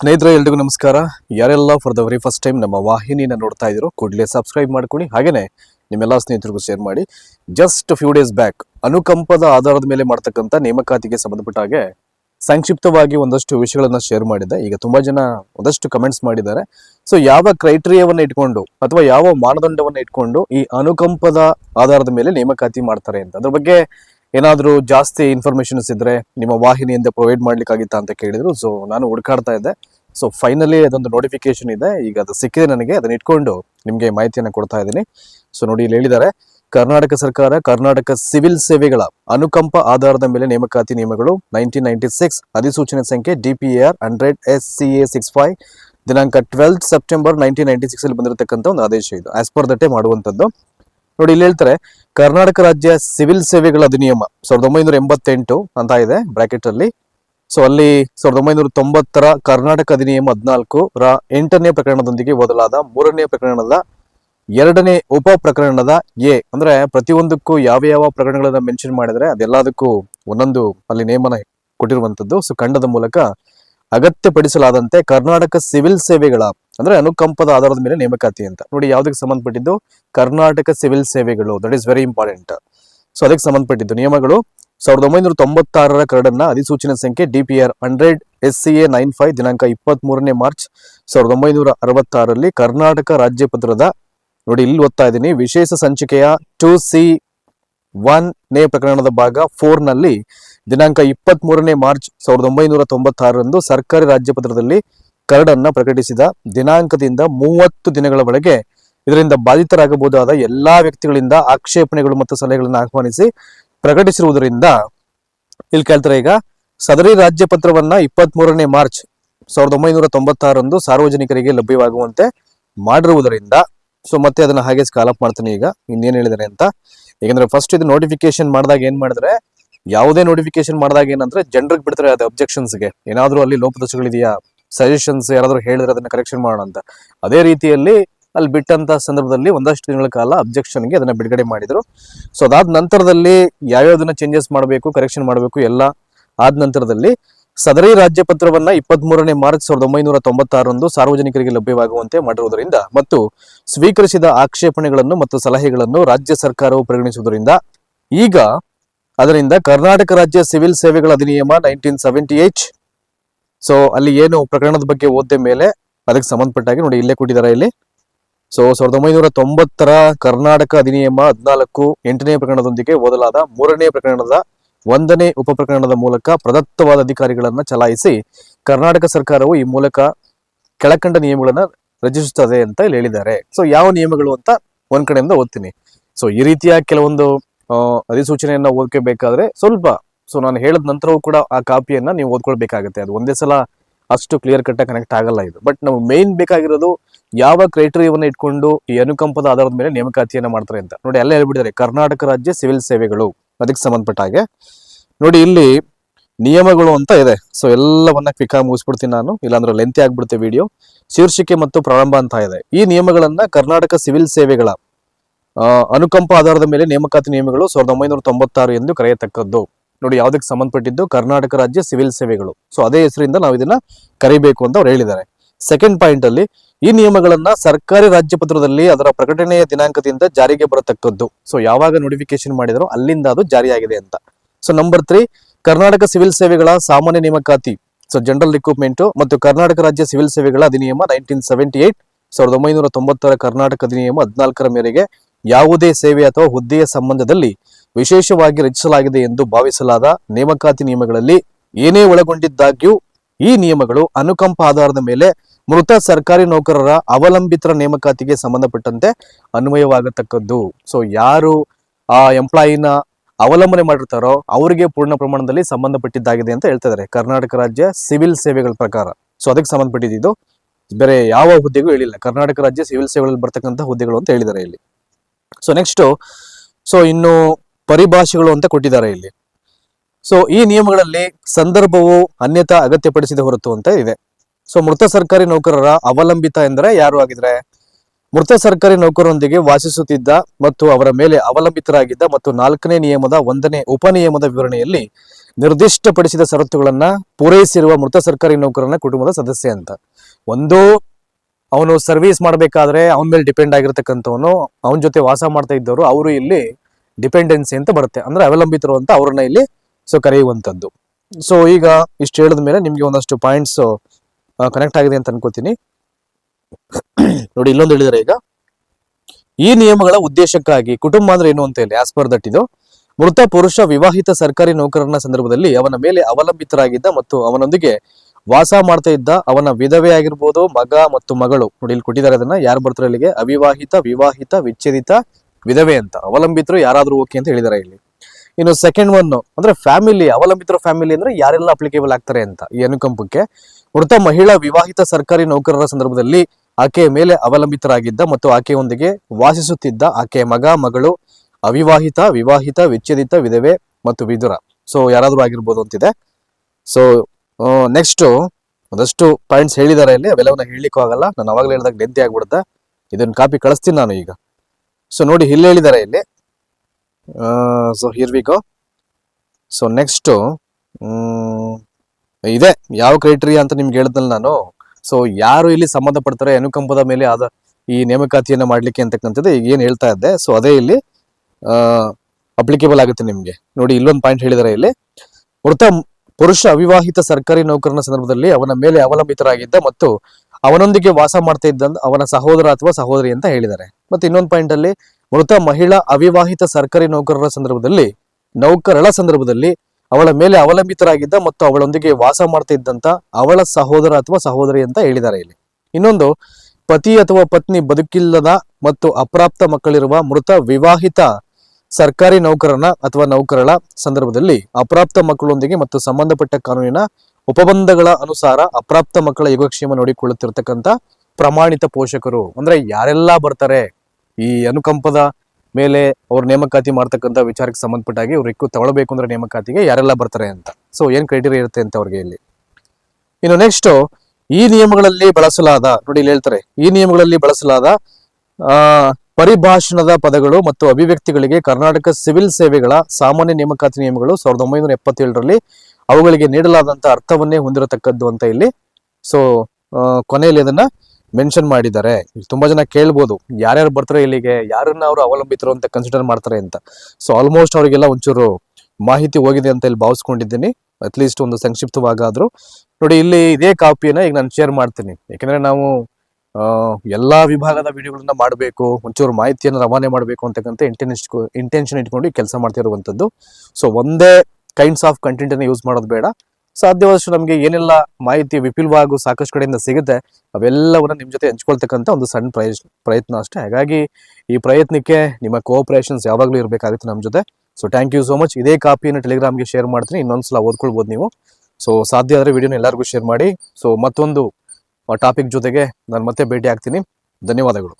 ಸ್ನೇಹಿತರೆ, ಎಲ್ರಿಗೂ ನಮಸ್ಕಾರ. ಯಾರೆಲ್ಲ for the very first time ನಮ್ಮ ವಾಹಿನಿಯನ್ನು ನೋಡ್ತಾ ಇದ್ರು ಕೂಡಲೇ ಸಬ್ಸ್ಕ್ರೈಬ್ ಮಾಡ್ಕೊಳ್ಳಿ. ಹಾಗೆಯೇ ನಿಮ್ಮೆಲ್ಲ ಸ್ನೇಹಿತರಿಗೂ ಶೇರ್ ಮಾಡಿ. ಜಸ್ಟ್ ಫ್ಯೂ ಡೇಸ್ ಬ್ಯಾಕ್ ಅನುಕಂಪದ ಆಧಾರದ ಮೇಲೆ ಮಾಡ್ತಕ್ಕಂಥ ನೇಮಕಾತಿಗೆ ಸಂಬಂಧಪಟ್ಟ ಹಾಗೆ ಸಂಕ್ಷಿಪ್ತವಾಗಿ ಒಂದಷ್ಟು ವಿಷಯಗಳನ್ನು ಶೇರ್ ಮಾಡಿದೆ ಈಗ ತುಂಬಾ ಜನ ಒಂದಷ್ಟು ಕಮೆಂಟ್ಸ್ ಮಾಡಿದ್ದಾರೆ. ಸೊ ಯಾವ ಕ್ರೈಟೀರಿಯಾವನ್ನ ಇಟ್ಕೊಂಡು ಅಥವಾ ಯಾವ ಮಾನದಂಡವನ್ನ ಇಟ್ಕೊಂಡು ಈ ಅನುಕಂಪದ ಆಧಾರದ ಮೇಲೆ ನೇಮಕಾತಿ ಮಾಡ್ತಾರೆ ಅಂತ. ಅದ್ರ ಬಗ್ಗೆ ಏನಾದ್ರೂ ಜಾಸ್ತಿ ಇನ್ಫಾರ್ಮೇಶನ್ಸ್ ಇದ್ರೆ ನಿಮ್ಮ ವಾಹಿನಿಯಿಂದ ಪ್ರೊವೈಡ್ ಮಾಡ್ಲಿಕ್ಕಾಗಿತ್ತಾ ಅಂತ ಕೇಳಿದ್ರು. ಸೊ ನಾನು ಹುಡುಕಾಡ್ತಾ ಇದ್ದೆ. ಸೊ ಫೈನಲಿ ಅದೊಂದು ನೋಟಿಫಿಕೇಶನ್ ಇದೆ. ಈಗ ಅದು ಸಿಕ್ಕಿದೆ ನನಗೆ. ಅದನ್ನ ಇಟ್ಕೊಂಡು ನಿಮಗೆ ಮಾಹಿತಿಯನ್ನು ಕೊಡ್ತಾ ಇದ್ದೀನಿ. ಸೊ ನೋಡಿ ಇಲ್ಲಿ ಹೇಳಿದ್ದಾರೆ. ಕರ್ನಾಟಕ ಸರ್ಕಾರ, ಕರ್ನಾಟಕ ಸಿವಿಲ್ ಸೇವೆಗಳ ಅನುಕಂಪ ಆಧಾರದ ಮೇಲೆ ನೇಮಕಾತಿ ನಿಯಮಗಳು ನೈನ್ಟೀನ್ ನೈನ್ಟಿ ಸಿಕ್ಸ್ ಅಧಿಸೂಚನೆ ಸಂಖ್ಯೆ DPR hundred S C A six five ದಿನಾಂಕ twelfth September nineteen ninety six ಅಲ್ಲಿ ಬಂದಿರತಕ್ಕಂಥ ಒಂದು ಆದೇಶ ಇದು ಆಸ್ ಪರ್ ದಟ್ಟೆ ಮಾಡುವಂತದ್ದು ನೋಡಿ ಇಲ್ಲಿ ಹೇಳ್ತಾರೆ, ಕರ್ನಾಟಕ ರಾಜ್ಯ ಸಿವಿಲ್ ಸೇವೆಗಳ ಅಧಿನಿಯಮ ಸಾವಿರದ ಒಂಬೈನೂರ ಎಂಬತ್ತೆಂಟು ಅಂತ ಇದೆ ಬ್ರಾಕೆಟ್ ಅಲ್ಲಿ. ಸೊ ಅಲ್ಲಿ ಸಾವಿರದ ಒಂಬೈನೂರ ತೊಂಬತ್ತರ ಕರ್ನಾಟಕ ಅಧಿನಿಯಮ ಹದಿನಾಲ್ಕು ರ ಎಂಟನೇ ಪ್ರಕರಣದೊಂದಿಗೆ ಓದಲಾದ ಮೂರನೇ ಪ್ರಕರಣದ ಎರಡನೇ ಉಪ ಪ್ರಕರಣದ ಎ ಅಂದ್ರೆ ಪ್ರತಿಯೊಂದಕ್ಕೂ ಯಾವ ಯಾವ ಪ್ರಕರಣಗಳನ್ನ ಮೆನ್ಷನ್ ಮಾಡಿದ್ರೆ ಅದೆಲ್ಲದಕ್ಕೂ ಒಂದೊಂದು ಅಲ್ಲಿ ನೇಮನ ಕೊಟ್ಟಿರುವಂತದ್ದು ಸೊ ಖಂಡದ ಮೂಲಕ ಅಗತ್ಯಪಡಿಸಲಾದಂತೆ ಕರ್ನಾಟಕ ಸಿವಿಲ್ ಸೇವೆಗಳ, ಅಂದ್ರೆ ಅನುಕಂಪದ ಆಧಾರದ ಮೇಲೆ ನೇಮಕಾತಿ ಅಂತ. ನೋಡಿ ಯಾವ್ದಕ್ಕೆ ಸಂಬಂಧಪಟ್ಟಿದ್ದು? ಕರ್ನಾಟಕ ಸಿವಿಲ್ ಸೇವೆಗಳು that is very important so ಅದಕ್ಕೆ ಸಂಬಂಧಪಟ್ಟಿದ್ದು ನಿಯಮಗಳು. ಸಾವಿರದ ಒಂಬೈನೂರ ತೊಂಬತ್ತಾರರ ಕರಡನ್ನ ಅಧಿಸೂಚನೆ ಸಂಖ್ಯೆ DPR hundred S C A nine five, ದಿನಾಂಕ ಇಪ್ಪತ್ತ್ ಮೂರನೇ ಮಾರ್ಚ್ ಸಾವಿರದ ಒಂಬೈನೂರ ಅರವತ್ತಾರರಲ್ಲಿ ಕರ್ನಾಟಕ ರಾಜ್ಯ ಪತ್ರದ, ನೋಡಿ ಇಲ್ಲಿ ಓದ್ತಾ ಇದ್ದೀನಿ, ವಿಶೇಷ ಸಂಚಿಕೆಯ ಟು ಸಿ ಒನ್ ನೇ ಪ್ರಕರಣದ ಭಾಗ ಫೋರ್ನಲ್ಲಿ ದಿನಾಂಕ ಇಪ್ಪತ್ತ್ ಮೂರನೇ ಮಾರ್ಚ್ ಸಾವಿರದ ಒಂಬೈನೂರ ತೊಂಬತ್ತಾರರಂದು ಸರ್ಕಾರಿ ರಾಜ್ಯಪತ್ರದಲ್ಲಿ ಕರಡನ್ನ ಪ್ರಕಟಿಸಿದ ದಿನಾಂಕದಿಂದ ಮೂವತ್ತು ದಿನಗಳ ಒಳಗೆ ಇದರಿಂದ ಬಾಧಿತರಾಗಬಹುದಾದ ಎಲ್ಲಾ ವ್ಯಕ್ತಿಗಳಿಂದ ಆಕ್ಷೇಪಣೆಗಳು ಮತ್ತು ಸಲಹೆಗಳನ್ನು ಆಹ್ವಾನಿಸಿ ಪ್ರಕಟಿಸಿರುವುದರಿಂದ ಇಲ್ಲಿ ಕೇಳ್ತಾರೆ ಈಗ, ಸದರಿ ರಾಜ್ಯ ಪತ್ರವನ್ನ ಇಪ್ಪತ್ತ್ ಮೂರನೇ ಮಾರ್ಚ್ ಸಾವಿರದ ಒಂಬೈನೂರ ತೊಂಬತ್ತಾರರಂದು ಸಾರ್ವಜನಿಕರಿಗೆ ಲಭ್ಯವಾಗುವಂತೆ ಮಾಡಿರುವುದರಿಂದ, ಸೊ ಮತ್ತೆ ಅದನ್ನ ಹಾಗೆ ಸ್ಕಾಲಪ್ ಮಾಡ್ತೀನಿ ಈಗ, ಇನ್ನೇನು ಹೇಳಿದಾರೆ ಅಂತ. ಯಾಕಂದ್ರೆ ಫಸ್ಟ್ ಇದು ನೋಟಿಫಿಕೇಶನ್ ಮಾಡಿದಾಗ ಏನ್ ಮಾಡಿದ್ರೆ ಯಾವುದೇ ನೋಟಿಫಿಕೇಶನ್ ಮಾಡಿದಾಗ ಏನಂದ್ರೆ ಜನರಿಗೆ ಬಿಡ್ತಾರೆ ಅದು ಅಬ್ಜೆಕ್ಷನ್ಸ್ಗೆ ಏನಾದರೂ ಅಲ್ಲಿ ಲೋಪದೋಷಗಳಿದೆಯಾ ಸಜೆಷನ್ಸ್ ಯಾರಾದರೂ ಹೇಳಿದ್ರೆ ಅದನ್ನ ಕರೆಕ್ಷನ್ ಮಾಡೋಣ ಅಂತ. ಅದೇ ರೀತಿಯಲ್ಲಿ ಅಲ್ಲಿ ಬಿಟ್ಟಂತ ಸಂದರ್ಭದಲ್ಲಿ ಒಂದಷ್ಟು ದಿನಗಳ ಕಾಲ ಅಬ್ಜೆಕ್ಷನ್ಗೆ ಅದನ್ನ ಬಿಡುಗಡೆ ಮಾಡಿದ್ರು. ಸೊ ಅದಾದ ನಂತರದಲ್ಲಿ ಯಾವ್ಯಾವ್ದನ್ನ ಚೇಂಜಸ್ ಮಾಡಬೇಕು ಕರೆಕ್ಷನ್ ಮಾಡಬೇಕು ಎಲ್ಲ ಆದ ನಂತರದಲ್ಲಿ ಸದರಿ ರಾಜ್ಯ ಪತ್ರವನ್ನ ಇಪ್ಪತ್ತ್ ಮೂರನೇ ಮಾರ್ಚ್ ಸಾವಿರದ ಒಂಬೈನೂರ ತೊಂಬತ್ತಾರರಂದು ಸಾರ್ವಜನಿಕರಿಗೆ ಲಭ್ಯವಾಗುವಂತೆ ಮಾಡಿರುವುದರಿಂದ ಮತ್ತು ಸ್ವೀಕರಿಸಿದ ಆಕ್ಷೇಪಣೆಗಳನ್ನು ಮತ್ತು ಸಲಹೆಗಳನ್ನು ರಾಜ್ಯ ಸರ್ಕಾರವು ಪರಿಗಣಿಸುವುದರಿಂದ ಈಗ ಅದರಿಂದ ಕರ್ನಾಟಕ ರಾಜ್ಯ ಸಿವಿಲ್ ಸೇವೆಗಳ ಅಧಿನಿಯಮ ನೈನ್ಟೀನ್ ಸೆವೆಂಟಿ ಏಟ್ ಸೊ ಅಲ್ಲಿ ಏನು ಪ್ರಕರಣದ ಬಗ್ಗೆ ಓದ್ದೆ ಮೇಲೆ ಅದಕ್ಕೆ ಸಂಬಂಧಪಟ್ಟಾಗಿ ನೋಡಿ ಇಲ್ಲೇ ಕೊಟ್ಟಿದ್ದಾರೆ ಇಲ್ಲಿ. ಸೊ ಸಾವಿರದ ಒಂಬೈನೂರ ತೊಂಬತ್ತರ ಕರ್ನಾಟಕ ಅಧಿನಿಯಮ ಹದಿನಾಲ್ಕು ಎಂಟನೇ ಪ್ರಕರಣದೊಂದಿಗೆ ಓದಲಾದ ಮೂರನೇ ಪ್ರಕರಣದ ಒಂದನೇ ಉಪ ಪ್ರಕರಣದ ಮೂಲಕ ಪ್ರದತ್ತವಾದ ಅಧಿಕಾರಿಗಳನ್ನು ಚಲಾಯಿಸಿ ಕರ್ನಾಟಕ ಸರ್ಕಾರವು ಈ ಮೂಲಕ ಕೆಳಕಂಡ ನಿಯಮಗಳನ್ನು ರಚಿಸುತ್ತದೆ ಅಂತ ಇಲ್ಲಿ ಹೇಳಿದ್ದಾರೆ. ಸೊ ಯಾವ ನಿಯಮಗಳು ಅಂತ ಒಂದ್ ಕಡೆಯಿಂದ ಓದ್ತೀನಿ. ಸೊ ಈ ರೀತಿಯ ಕೆಲವೊಂದು ಅಧಿಸೂಚನೆಯನ್ನ ಓದ್ಕೋಬೇಕಾದ್ರೆ ಸ್ವಲ್ಪ ಸೊ ನಾನು ಹೇಳಿದ ನಂತರವೂ ಕೂಡ ಆ ಕಾಪಿಯನ್ನ ನೀವು ಓದ್ಕೊಳ್ಬೇಕಾಗುತ್ತೆ. ಅದು ಒಂದೇ ಸಲ ಅಷ್ಟು ಕ್ಲಿಯರ್ ಕಟ್ ಕನೆಕ್ಟ್ ಆಗಲ್ಲ ಇದು. ಬಟ್ ನಾವು ಮೇನ್ ಬೇಕಾಗಿರೋದು ಯಾವ ಕ್ರೈಟೀರಿಯಾವನ್ನ ಇಟ್ಕೊಂಡು ಈ ಅನುಕಂಪದ ಆಧಾರದ ಮೇಲೆ ನೇಮಕಾತಿಯನ್ನ ಮಾಡ್ತಾರೆ ಅಂತ. ನೋಡಿ, ಅಲ್ಲೇ ಹೇಳ್ಬಿಟ್ಟಿದ್ದಾರೆ, ಕರ್ನಾಟಕ ರಾಜ್ಯ ಸಿವಿಲ್ ಸೇವೆಗಳು. ಅದಕ್ಕೆ ಸಂಬಂಧಪಟ್ಟ ಹಾಗೆ. ನೋಡಿ, ಇಲ್ಲಿ ನಿಯಮಗಳು ಅಂತ ಇದೆ. ಸೊ ಎಲ್ಲವನ್ನ ಕ್ವಿಕ್ ಆಗಿ ಮುಗಿಸ್ಬಿಡ್ತೀನಿ ನಾನು. ಇಲ್ಲಾಂದ್ರೆ ಲೆಂತಿ ಆಗ್ಬಿಡುತ್ತೆ ವಿಡಿಯೋ ಶೀರ್ಷಿಕೆ ಮತ್ತು ಪ್ರಾರಂಭ ಅಂತ ಇದೆ. ಈ ನಿಯಮಗಳನ್ನ ಕರ್ನಾಟಕ ಸಿವಿಲ್ ಸೇವೆಗಳ ಅನುಕಂಪ ಆಧಾರದ ಮೇಲೆ ನೇಮಕಾತಿ ನಿಯಮಗಳು ಸಾವಿರದ ಒಂಬೈನೂರ ತೊಂಬತ್ತಾರು ಎಂದು ಕರೆಯತಕ್ಕದ್ದು. ನೋಡಿ, ಯಾವ್ದಕ್ಕೆ ಸಂಬಂಧಪಟ್ಟಿದ್ದು? ಕರ್ನಾಟಕ ರಾಜ್ಯ ಸಿವಿಲ್ ಸೇವೆಗಳು. ಸೊ ಅದೇ ಹೆಸರಿಂದ ನಾವು ಇದನ್ನ ಕರಿಬೇಕು ಅಂತ ಅವ್ರು ಹೇಳಿದ್ದಾರೆ. ಸೆಕೆಂಡ್ ಪಾಯಿಂಟ್ ಅಲ್ಲಿ, ಈ ನಿಯಮಗಳನ್ನ ಸರ್ಕಾರಿ ರಾಜ್ಯಪತ್ರದಲ್ಲಿ ಅದರ ಪ್ರಕಟಣೆಯ ದಿನಾಂಕದಿಂದ ಜಾರಿಗೆ ಬರತಕ್ಕದ್ದು. ಸೊ ಯಾವಾಗ ನೋಟಿಫಿಕೇಶನ್ ಮಾಡಿದರೋ ಅಲ್ಲಿಂದ ಅದು ಜಾರಿಯಾಗಿದೆ ಅಂತ. So number three Karnataka civil ಸೇವೆಗಳ ಸಾಮಾನ್ಯ ನೇಮಕಾತಿ ಸೊ ಜನರಲ್ ರಿಕ್ರೂಟ್ಮೆಂಟ್ ಮತ್ತು ಕರ್ನಾಟಕ ರಾಜ್ಯ ಸಿವಿಲ್ ಸೇವೆಗಳ ಅಧಿನಿಯಮ ನೈನ್ಟೀನ್ ಸೆವೆಂಟಿ ಏಟ್ ಸಾವಿರದ ಒಂಬೈನೂರ ತೊಂಬತ್ತರ ಕರ್ನಾಟಕ ಅಧಿನಿಯಮ ಹದಿನಾಲ್ಕರ ಮೇರೆಗೆ ಯಾವುದೇ ಸೇವೆ ಅಥವಾ ಹುದ್ದೆಯ ಸಂಬಂಧದಲ್ಲಿ ವಿಶೇಷವಾಗಿ ರಚಿಸಲಾಗಿದೆ ಎಂದು ಭಾವಿಸಲಾದ ನೇಮಕಾತಿ ನಿಯಮಗಳಲ್ಲಿ ಏನೇ ಒಳಗೊಂಡಿದ್ದಾಗ್ಯೂ ಈ ನಿಯಮಗಳು ಅನುಕಂಪ ಆಧಾರದ ಮೇಲೆ ಮೃತ ಸರ್ಕಾರಿ ನೌಕರರ ಅವಲಂಬಿತರ ನೇಮಕಾತಿಗೆ ಸಂಬಂಧಪಟ್ಟಂತೆ ಅನ್ವಯವಾಗತಕ್ಕದ್ದು. ಸೊ ಯಾರು ಆ ಎಂಪ್ಲಾಯಿನ ಅವಲಂಬನೆ ಮಾಡಿರ್ತಾರೋ ಅವರಿಗೆ ಪೂರ್ಣ ಪ್ರಮಾಣದಲ್ಲಿ ಸಂಬಂಧಪಟ್ಟಿದ್ದಾಗಿದೆ ಅಂತ ಹೇಳ್ತಾ ಇದ್ದಾರೆ. ಕರ್ನಾಟಕ ರಾಜ್ಯ ಸಿವಿಲ್ ಸೇವೆಗಳ ಪ್ರಕಾರ. ಸೊ ಅದಕ್ಕೆ ಸಂಬಂಧಪಟ್ಟಿದ್ದು ಬೇರೆ ಯಾವ ಹುದ್ದೆಗೂ ಹೇಳಿಲ್ಲ. ಕರ್ನಾಟಕ ರಾಜ್ಯ ಸಿವಿಲ್ ಸೇವೆಗಳಲ್ಲಿ ಬರ್ತಕ್ಕಂಥ ಹುದ್ದೆಗಳು ಅಂತ ಹೇಳಿದ್ದಾರೆ ಇಲ್ಲಿ. ಸೊ ನೆಕ್ಸ್ಟ್ ಸೊ ಇನ್ನು ಪರಿಭಾಷೆಗಳು ಅಂತ ಕೊಟ್ಟಿದ್ದಾರೆ ಇಲ್ಲಿ. ಸೊ ಈ ನಿಯಮಗಳಲ್ಲಿ ಸಂದರ್ಭವು ಅನ್ಯತಾ ಅಗತ್ಯಪಡಿಸಿದ ಹೊರತು ಅಂತ ಇದೆ. ಸೊ ಮೃತ ಸರ್ಕಾರಿ ನೌಕರರ ಅವಲಂಬಿತ ಎಂದರೆ ಯಾರು ಆಗಿದ್ರೆ? ಮೃತ ಸರ್ಕಾರಿ ನೌಕರರೊಂದಿಗೆ ವಾಸಿಸುತ್ತಿದ್ದ ಮತ್ತು ಅವರ ಮೇಲೆ ಅವಲಂಬಿತರಾಗಿದ್ದ ಮತ್ತು ನಾಲ್ಕನೇ ನಿಯಮದ ಒಂದನೇ ಉಪನಿಯಮದ ವಿವರಣೆಯಲ್ಲಿ ನಿರ್ದಿಷ್ಟಪಡಿಸಿದ ಷರತ್ತುಗಳನ್ನ ಪೂರೈಸಿರುವ ಮೃತ ಸರ್ಕಾರಿ ನೌಕರನ ಕುಟುಂಬದ ಸದಸ್ಯ ಅಂತ. ಒಂದು ಅವನು ಸರ್ವಿಸ್ ಮಾಡಬೇಕಾದ್ರೆ ಅವನ ಮೇಲೆ ಡಿಪೆಂಡ್ ಆಗಿರ್ತಕ್ಕಂಥವನು ಅವನ ಜೊತೆ ವಾಸ ಮಾಡ್ತಾ ಇದ್ದವರು, ಅವರು ಇಲ್ಲಿ ಡಿಪೆಂಡೆನ್ಸಿ ಅಂತ ಬರುತ್ತೆ. ಅಂದ್ರೆ ಅವಲಂಬಿತರು ಅಂತ ಅವ್ರನ್ನ ಇಲ್ಲಿ ಸೊ ಕರೆಯುವಂಥದ್ದು. ಸೊ ಈಗ ಇಷ್ಟು ಹೇಳಿದ ಮೇಲೆ ನಿಮಗೆ ಒಂದಷ್ಟು ಪಾಯಿಂಟ್ಸ್ ಕನೆಕ್ಟ್ ಆಗಿದೆ ಅಂತ ಅನ್ಕೋತೀನಿ. ನೋಡಿ, ಇಲ್ಲೊಂದು ಹೇಳಿದರೆ ಈಗ. ಈ ನಿಯಮಗಳ ಉದ್ದೇಶಕ್ಕಾಗಿ ಕುಟುಂಬ ಅಂದ್ರೆ ಏನು ಅಂತ ಹೇಳಿ ಆಸ್ ಪರ್ ದಟ್ ಇದು. ಮೃತ ಪುರುಷ ವಿವಾಹಿತ ಸರ್ಕಾರಿ ನೌಕರನ ಸಂದರ್ಭದಲ್ಲಿ ಅವನ ಮೇಲೆ ಅವಲಂಬಿತರಾಗಿದ್ದ ಮತ್ತು ಅವನೊಂದಿಗೆ ವಾಸ ಮಾಡ್ತಾ ಇದ್ದ ಅವನ ವಿಧವೆ ಆಗಿರ್ಬೋದು ಮಗ ಮತ್ತು ಮಗಳು. ನೋಡಿ, ಇಲ್ಲಿ ಕೊಟ್ಟಿದ್ದಾರೆ ಅದನ್ನ. ಯಾರು ಬರ್ತಾರೆ ಇಲ್ಲಿಗೆ ಅವಿವಾಹಿತ, ವಿವಾಹಿತ, ವಿಚ್ಛೇದಿತ ವಿಧವೆ ಅಂತ. ಅವಲಂಬಿತರು ಯಾರಾದ್ರೂ ಓಕೆ ಅಂತ ಹೇಳಿದ್ದಾರೆ ಇಲ್ಲಿ. ಇನ್ನು ಸೆಕೆಂಡ್ ಒನ್ ಅಂದ್ರೆ ಫ್ಯಾಮಿಲಿ ಅವಲಂಬಿತರ ಫ್ಯಾಮಿಲಿ ಅಂದ್ರೆ ಯಾರೆಲ್ಲ ಅಪ್ಲಿಕೇಬಲ್ ಆಗ್ತಾರೆ ಅಂತ ಈ ಅನುಕಂಪಕ್ಕೆ. ಮೃತ ಮಹಿಳಾ ವಿವಾಹಿತ ಸರ್ಕಾರಿ ನೌಕರರ ಸಂದರ್ಭದಲ್ಲಿ ಆಕೆಯ ಮೇಲೆ ಅವಲಂಬಿತರಾಗಿದ್ದ ಮತ್ತು ಆಕೆಯೊಂದಿಗೆ ವಾಸಿಸುತ್ತಿದ್ದ ಆಕೆಯ ಮಗ, ಮಗಳು, ಅವಿವಾಹಿತ, ವಿವಾಹಿತ, ವಿಚ್ಛೇದಿತ, ವಿಧವೆ ಮತ್ತು ವಿದುರ ಸೊ ಯಾರಾದ್ರೂ ಆಗಿರ್ಬೋದು ಅಂತಿದೆ. ಸೊ ನೆಕ್ಸ್ಟ್ ಒಂದಷ್ಟು ಪಾಯಿಂಟ್ಸ್ ಹೇಳಿದ್ದಾರೆ ಇಲ್ಲಿ. ಅವೆಲ್ಲವನ್ನ ಹೇಳಲಿಕ್ಕೂ ಆಗಲ್ಲ. ನಾನು ಅವಾಗಲೇ ಹೇಳಿದಾಗ ಲೆಂತಿ ಆಗ್ಬಿಡುತ್ತೆ? ಇದನ್ನು ಕಾಪಿ ಕಳಿಸ್ತೀನಿ ನಾನು ಈಗ. ಸೊ ನೋಡಿ ಇಲ್ಲಿ ಹೇಳಿದ್ದಾರೆ ಇಲ್ಲಿ. So here we go so next ಇದೆ. ಯಾವ ಕ್ರೈಟೀರಿಯಾ ಅಂತ ನಿಮ್ಗೆ ಹೇಳಿದ್ನಲ್ಲ ನಾನು. ಸೊ ಯಾರು ಇಲ್ಲಿ ಸಂಬಂಧಪಡ್ತಾರೆ? ಅನುಕಂಪದ ಮೇಲೆ ಆದ ಈ ನೇಮಕಾತಿಯನ್ನು ಮಾಡ್ಲಿಕ್ಕೆ ಅಂತಕ್ಕಂಥದ್ದು ಈಗ ಏನು ಹೇಳ್ತಾ ಇದ್ದೆ. ಸೊ ಅದೇ ಇಲ್ಲಿ ಅಪ್ಲಿಕೇಬಲ್ ಆಗುತ್ತೆ ನಿಮಗೆ. ನೋಡಿ, ಇಲ್ಲೊಂದು ಪಾಯಿಂಟ್ ಹೇಳಿದ್ದಾರೆ ಇಲ್ಲಿ. ಮೃತ ಪುರುಷ ಅವಿವಾಹಿತ ಸರ್ಕಾರಿ ನೌಕರನ ಸಂದರ್ಭದಲ್ಲಿ ಅವನ ಮೇಲೆ ಅವಲಂಬಿತರಾಗಿದ್ದ ಮತ್ತು ಅವನೊಂದಿಗೆ ವಾಸ ಮಾಡ್ತಾ ಇದ್ದ ಅವನ ಸಹೋದರ ಅಥವಾ ಸಹೋದರಿ ಅಂತ ಹೇಳಿದ್ದಾರೆ. ಮತ್ತೆ ಇನ್ನೊಂದು ಪಾಯಿಂಟ್ ಅಲ್ಲಿ ಮೃತ ಮಹಿಳಾ ಅವಿವಾಹಿತ ಸರ್ಕಾರಿ ನೌಕರರ ಸಂದರ್ಭದಲ್ಲಿ, ನೌಕರಳ ಸಂದರ್ಭದಲ್ಲಿ ಅವಳ ಮೇಲೆ ಅವಲಂಬಿತರಾಗಿದ್ದ ಮತ್ತು ಅವಳೊಂದಿಗೆ ವಾಸ ಮಾಡ್ತಾ ಇದ್ದಂತ ಅವಳ ಸಹೋದರ ಅಥವಾ ಸಹೋದರಿ ಅಂತ ಹೇಳಿದ್ದಾರೆ ಇಲ್ಲಿ. ಇನ್ನೊಂದು, ಪತಿ ಅಥವಾ ಪತ್ನಿ ಬದುಕಿಲ್ಲದ ಮತ್ತು ಅಪ್ರಾಪ್ತ ಮಕ್ಕಳಿರುವ ಮೃತ ವಿವಾಹಿತ ಸರ್ಕಾರಿ ನೌಕರನ ಅಥವಾ ನೌಕರಳ ಸಂದರ್ಭದಲ್ಲಿ ಅಪ್ರಾಪ್ತ ಮಕ್ಕಳೊಂದಿಗೆ ಮತ್ತು ಸಂಬಂಧಪಟ್ಟ ಕಾನೂನಿನ ಉಪಬಂಧಗಳ ಅನುಸಾರ ಅಪ್ರಾಪ್ತ ಮಕ್ಕಳ ಯೋಗಕ್ಷೇಮ ನೋಡಿಕೊಳ್ಳುತ್ತಿರ್ತಕ್ಕಂಥ ಪ್ರಮಾಣಿತ ಪೋಷಕರು, ಅಂದ್ರೆ ಯಾರೆಲ್ಲ ಬರ್ತಾರೆ, ಈ ಅನುಕಂಪದ ಮೇಲೆ ಅವ್ರ ನೇಮಕಾತಿ ಮಾಡ್ತಕ್ಕಂಥ ವಿಚಾರಕ್ಕೆ ಸಂಬಂಧಪಟ್ಟಾಗಿ ಅವ್ರು ಇಕ್ಕು ತಗೊಳ್ಬೇಕು ಅಂದ್ರೆ ನೇಮಕಾತಿಗೆ ಯಾರೆಲ್ಲ ಬರ್ತಾರೆ ಅಂತ. ಸೊ ಏನ್ ಕ್ರೈಟೀರಿಯಾ ಇರುತ್ತೆ ಅಂತ ಅವ್ರಿಗೆ ಇಲ್ಲಿ ಇನ್ನು ನೆಕ್ಸ್ಟ್ ಈ ನಿಯಮಗಳಲ್ಲಿ ಬಳಸಲಾದ, ನೋಡಿ ಇಲ್ಲಿ ಹೇಳ್ತಾರೆ, ಈ ನಿಯಮಗಳಲ್ಲಿ ಬಳಸಲಾದ, ಆ ಪರಿಭಾಷಣದ ಪದಗಳು ಮತ್ತು ಅಭಿವ್ಯಕ್ತಿಗಳಿಗೆ ಕರ್ನಾಟಕ ಸಿವಿಲ್ ಸೇವೆಗಳ ಸಾಮಾನ್ಯ ನೇಮಕಾತಿ ನಿಯಮಗಳು ಸಾವಿರದ ಒಂಬೈನೂರ ಎಪ್ಪತ್ತೇಳರಲ್ಲಿ ಅವುಗಳಿಗೆ ನೀಡಲಾದಂತ ಅರ್ಥವನ್ನೇ ಹೊಂದಿರತಕ್ಕದ್ದು ಅಂತ ಇಲ್ಲಿ ಸೊ ಕೊನೆಯಲ್ಲಿ ಅದನ್ನ ಮೆನ್ಷನ್ ಮಾಡಿದ್ದಾರೆ. ತುಂಬಾ ಜನ ಕೇಳ್ಬೋದು, ಯಾರ್ಯಾರು ಬರ್ತಾರೆ ಇಲ್ಲಿಗೆ, ಯಾರನ್ನ ಅವರು ಅವಲಂಬಿತರು ಅಂತ ಕನ್ಸಿಡರ್ ಮಾಡ್ತಾರೆ ಅಂತ. ಸೊ ಆಲ್ಮೋಸ್ಟ್ ಅವರಿಗೆಲ್ಲ ಒಂಚೂರು ಮಾಹಿತಿ ಹೋಗಿದೆ ಅಂತ ಇಲ್ಲಿ ಭಾವಿಸ್ಕೊಂಡಿದ್ದೀನಿ ಅಟ್ಲೀಸ್ಟ್ ಒಂದು ಸಂಕ್ಷಿಪ್ತವಾಗಾದ್ರು. ನೋಡಿ, ಇಲ್ಲಿ ಇದೇ ಕಾಪಿಯನ್ನ ಈಗ ನಾನು ಶೇರ್ ಮಾಡ್ತೀನಿ. ಯಾಕಂದ್ರೆ ನಾವು ಎಲ್ಲಾ ವಿಭಾಗದ ವಿಡಿಯೋಗಳನ್ನ ಮಾಡಬೇಕು, ಒಂಚೂರು ಮಾಹಿತಿಯನ್ನು ರವಾನೆ ಮಾಡಬೇಕು ಅಂತಕ್ಕಂಥ ಇಂಟೆನ್ಷನ್ ಇಂಟೆನ್ಷನ್ ಇಟ್ಕೊಂಡು ಕೆಲಸ ಮಾಡ್ತಿರುವಂಥದ್ದು. ಸೊ ಒಂದೇ ಕೈಂಡ್ಸ್ ಆಫ್ ಕಂಟೆಂಟ್ ಅನ್ನು ಯೂಸ್ ಮಾಡೋದು ಬೇಡ. ಸಾಧ್ಯವಾದಷ್ಟು ನಮಗೆ ಏನೆಲ್ಲ ಮಾಹಿತಿ ವಿಪುಲವಾಗೂ ಸಾಕಷ್ಟು ಕಡೆಯಿಂದ ಸಿಗುತ್ತೆ, ಅವೆಲ್ಲವನ್ನ ನಿಮ್ ಜೊತೆ ಹಂಚ್ಕೊಳ್ತಕ್ಕಂಥ ಒಂದು ಸಣ್ಣ ಪ್ರಯತ್ನ ಪ್ರಯತ್ನ ಅಷ್ಟೇ. ಹಾಗಾಗಿ ಈ ಪ್ರಯತ್ನಕ್ಕೆ ನಿಮ್ಮ ಕೋಆಪರೇಷನ್ಸ್ ಯಾವಾಗಲೂ ಇರಬೇಕಾಗುತ್ತೆ ನಮ್ಮ ಜೊತೆ. So thank you so much ಇದೇ ಕಾಪಿಯನ್ನು ಟೆಲಿಗ್ರಾಮ್ಗೆ ಶೇರ್ ಮಾಡ್ತೀನಿ. ಇನ್ನೊಂದ್ಸಲ ಓದ್ಕೊಳ್ಬೋದು ನೀವು. ಸೊ ಸಾಧ್ಯ ಆದರೆ ವಿಡಿಯೋನ ಎಲ್ಲರಿಗೂ ಶೇರ್ ಮಾಡಿ. ಸೊ ಮತ್ತೊಂದು ಟಾಪಿಕ್ ಜೊತೆಗೆ ನಾನು ಮತ್ತೆ ಭೇಟಿ ಆಗ್ತೀನಿ ಧನ್ಯವಾದಗಳು.